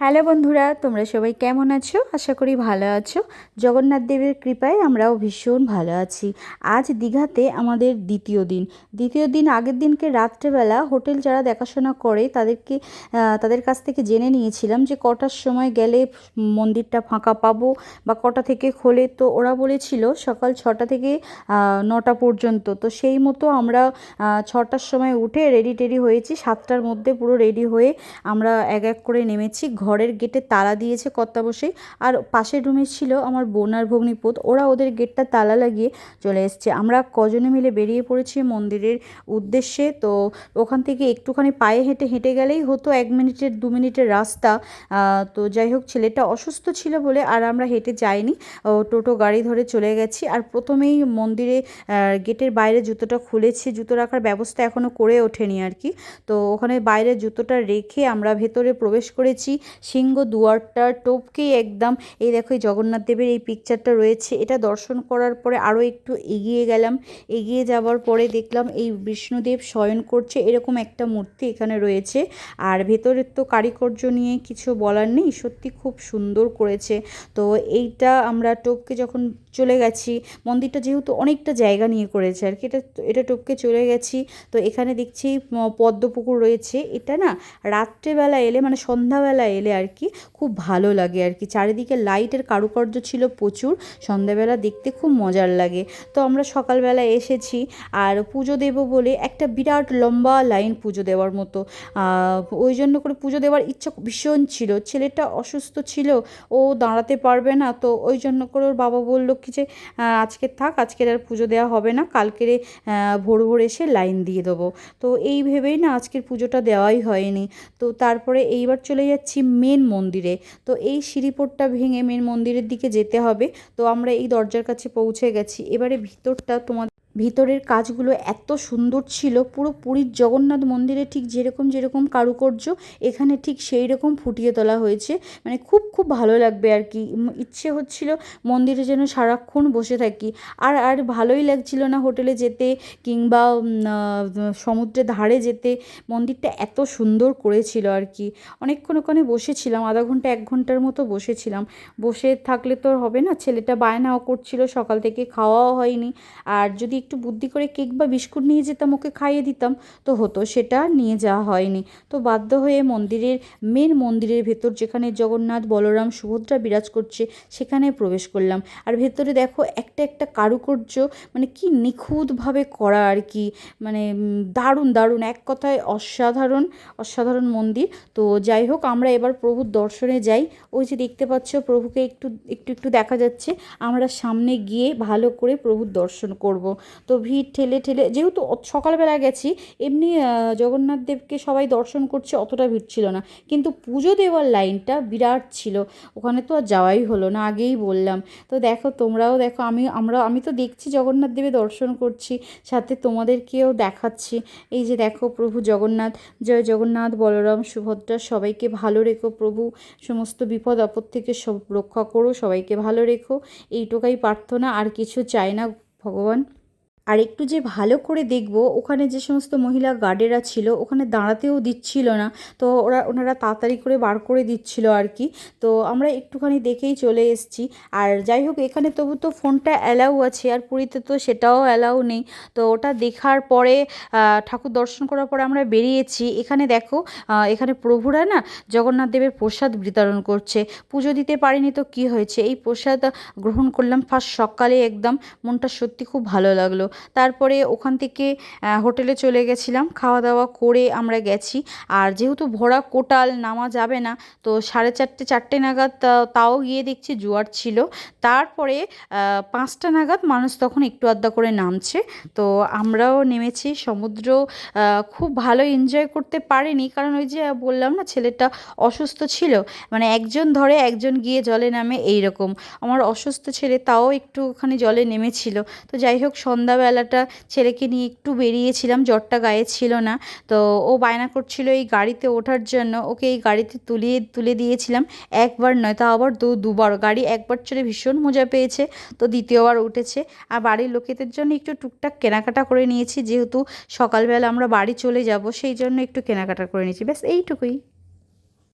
Hello বন্ধুরা, তোমরা সবাই কেমন আছো? আশা করি ভালো আছো। জগন্নাথ দেবের কৃপায় আমরাও ভীষণ ভালো আছি। আজ দীঘাতে আমাদের দ্বিতীয় দিন। দ্বিতীয় দিন আগের দিনকে রাত্রেবেলা হোটেল যারা দেখাশোনা করে তাদেরকে তাদের কাছ থেকে জেনে নিয়েছিলাম যে কটার সময় গেলে মন্দিরটা ফাঁকা পাবো বা কটা থেকে খোলে। তো ওরা বলেছিল সকাল ছটা থেকে নটা পর্যন্ত। তো সেই মতো আমরা ছটার সময় উঠে রেডি টেডি হয়েছি। সাতটার মধ্যে পুরো রেডি হয়ে আমরা এক এক করে নেমেছি ঘরের গেটে তালা দিয়েছে কর্তা বসেই। আর পাশের রুমে ছিল আমার বোন আর ভগ্নিপোত ওরা ওদের গেটটা তালা লাগিয়ে চলে এসছে। আমরা কজনে মিলে বেরিয়ে পড়েছি মন্দিরের উদ্দেশ্যে। তো ওখান থেকে একটুখানি পায়ে হেঁটে হেঁটে গেলেই হতো এক মিনিটের, দু মিনিটের রাস্তা। তো যাই হোক, ছেলেটা অসুস্থ ছিল বলে আর আমরা হেঁটে যাইনি। টোটো, গাড়ি ধরে চলে গেছি। আর প্রথমেই মন্দিরে গেটের বাইরে জুতোটা খুলেছি। জুতো রাখার ব্যবস্থা এখনও করে ওঠেনি আর কি। তো ওখানে বাইরে জুতোটা রেখে আমরা ভেতরে প্রবেশ করেছি। সিংহ দুয়ারটা টোপকেই একদম, এই দেখো এই জগন্নাথ দেবের এই পিকচারটা রয়েছে। এটা দর্শন করার পরে আরও একটু এগিয়ে গেলাম। এগিয়ে যাওয়ার পরে দেখলাম এই বিষ্ণুদেব শয়ন করছে, এরকম একটা মূর্তি এখানে রয়েছে। আর ভেতরের তো কারিকর্য নিয়ে কিছু বলার নেই, সত্যি খুব সুন্দর করেছে। তো এইটা আমরা টোপকে যখন চলে গেছি, মন্দিরটা যেহেতু অনেকটা জায়গা নিয়ে করেছে আর কি, এটা এটা টোপকে চলে গেছি। তো এখানে দেখছি পদ্মপুকুর রয়েছে। এটা না রাত্রেবেলা এলে মানে সন্ধ্যাবেলা এলে আর কি খুব ভালো লাগে আর কি। চারিদিকে লাইটের কারুকার্য ছিল প্রচুর, সন্ধ্যাবেলা দেখতে খুব মজার লাগে। তো আমরা সকালবেলা এসেছি আর পুজো দেবো বলে একটা বিরাট লম্বা লাইন পুজো দেওয়ার মতো। ওই জন্য করে পুজো দেওয়ার ইচ্ছা ভীষণ ছিল। ছেলেটা অসুস্থ ছিল, ও দাঁড়াতে পারবে না। তো ওই জন্য করে ওর বাবা বলল কি যে আজকে থাক, আজকের আর পুজো দেওয়া হবে না। কালকেরে ভোর ভোর এসে লাইন দিয়ে দেবো। তো এই ভেবেই না আজকের পুজোটা দেওয়াই হয়নি। তো তারপরে এইবার চলে যাচ্ছি মেন মন্দিরে। তো এই সিঁড়িপোটটা ভেঙে মেন মন্দিরের দিকে যেতে হবে। তো আমরা এই দরজার কাছে পৌঁছে গেছি। এবারে ভিতরটা তোমার ভিতরের কাজগুলো এত সুন্দর ছিল, পুরো পুরীর জগন্নাথ মন্দিরে ঠিক যেরকম যেরকম কারুকার্য, এখানে ঠিক সেই রকম ফুটিয়ে তোলা হয়েছে। মানে খুব খুব ভালো লাগবে আর কি। ইচ্ছে হচ্ছিল মন্দিরে যেন সারাক্ষণ বসে থাকি। আর আর ভালোই লাগছিল না হোটেলে যেতে কিংবা সমুদ্রের ধারে যেতে। মন্দিরটা এত সুন্দর করেছিল আর কি। অনেকক্ষণ ওখানে বসেছিলাম, আধা ঘণ্টা, এক ঘণ্টার মতো বসেছিলাম। বসে থাকলে তো হবে না, ছেলেটা বায়নাও করছিল, সকাল থেকে খাওয়াও হয়নি। আর যদি একটু বুদ্ধি করে কেক বা বিস্কুট নিয়ে যেতাম, ওকে খাইয়ে দিতাম, তো হতো, সেটা নিয়ে যাওয়া হয়নি। তো বাধ্য হয়ে মন্দিরের, মেন মন্দিরের ভেতর যেখানে জগন্নাথ, বলরাম, সুভদ্রা বিরাজ করছে, সেখানে প্রবেশ করলাম। আর ভেতরে দেখো, একটা একটা কারুকার্য মানে কি নিখুঁতভাবে করা আর কি মানে দারুণ দারুণ, এক কথায় অসাধারণ অসাধারণ মন্দির। তো যাই হোক, আমরা এবার প্রভুর দর্শনে যাই। ওই যে দেখতে পাচ্ছ, প্রভুকে একটু একটু একটু দেখা যাচ্ছে। আমরা সামনে গিয়ে ভালো করে প্রভুর দর্শন করব। তো ভিড় ঠেলে ঠেলে, যেহেতু সকালবেলা গেছি, এমনি জগন্নাথ দেবকে সবাই দর্শন করছে, অতটা ভিড় ছিল না। কিন্তু পুজো দেওয়ার লাইনটা বিরাট ছিল। ওখানে তো আর যাওয়াই হলো না, আগেই বললাম। তো দেখো, তোমরাও দেখো, আমি, আমরা, আমি তো দেখছি জগন্নাথ দেবের দর্শন করছি, সাথে তোমাদেরকেও দেখাচ্ছি। এই যে দেখো, প্রভু জগন্নাথ, জয় জগন্নাথ, বলরাম, সুভদ্রা, সবাইকে ভালো রেখো প্রভু। সমস্ত বিপদ, আপদ থেকে সব রক্ষা করো, সবাইকে ভালো রেখো। এইটুকাই প্রার্থনা, আর কিছু চাই না ভগবান। আর একটু যে ভালো করে দেখব, ওখানে যে সমস্ত মহিলা গার্ডেরা ছিল, ওখানে দাঁড়াতেও দিচ্ছিল না। তো ওরা, ওনারা তাড়াতাড়ি করে বার করে দিচ্ছিল আর কি। তো আমরা একটুখানি দেখেই চলে এসেছি। আর যাই হোক, এখানে তবু তো ফোনটা অ্যালাউ আছে, আর পুরীতে তো সেটাও অ্যালাউ নেই। তো ওটা দেখার পরে ঠাকুর দর্শন করার পরে আমরা বেরিয়েছি। এখানে দেখো এখানে প্রভুরা না জগন্নাথ দেবের প্রসাদ বিতরণ করছে। পুজো দিতে পারিনি তো কি হয়েছে? এই প্রসাদ গ্রহণ করলাম ফার্স্ট সকালে, একদম মনটা সত্যি খুব ভালো লাগল। তারপরে ওখান থেকে হোটেলে চলে গেছিলাম। খাওয়া দাওয়া করে আমরা গেছি। আর যেহেতু ভরা কোটাল, নামা যাবে না, তো সাড়ে চারটে চারটে নাগাদ তাও গিয়ে দেখছি জোয়ার ছিল। তারপরে পাঁচটা নাগাদ মানুষ তখন একটু আধটা করে নামছে। তো আমরাও নেমেছি। সমুদ্র খুব ভালো এনজয় করতে পারিনি। কারণ ওই যে বললাম না, ছেলেটা অসুস্থ ছিল। মানে একজন ধরে, একজন গিয়ে জলে নামে এই রকম আমার অসুস্থ ছেলে তাও একটুখানি জলে নেমেছিল। তো যাই হোক সন্ধ্যাবেলাটা ছেলেকে নিয়ে একটু বেরিয়েছিলাম, জ্বরটা গায়ে ছিল না। তো ও বায়না করছিল এই গাড়িতে ওঠার জন্য, ওকে এই গাড়িতে তুলিয়ে, তুলে দিয়েছিলাম। একবার নয় তা আবার দু, দুবার। গাড়ি একবার চড়ে ভীষণ মজা পেয়েছে, তো দ্বিতীয়বার উঠেছে। আর বাড়ির লোকেদের জন্য একটু টুকটাক কেনাকাটা করে নিয়েছি, যেহেতু সকালবেলা আমরা বাড়ি চলে যাব, সেই জন্য একটু কেনাকাটা করে নিয়েছি। ব্যাস, এইটুকুই।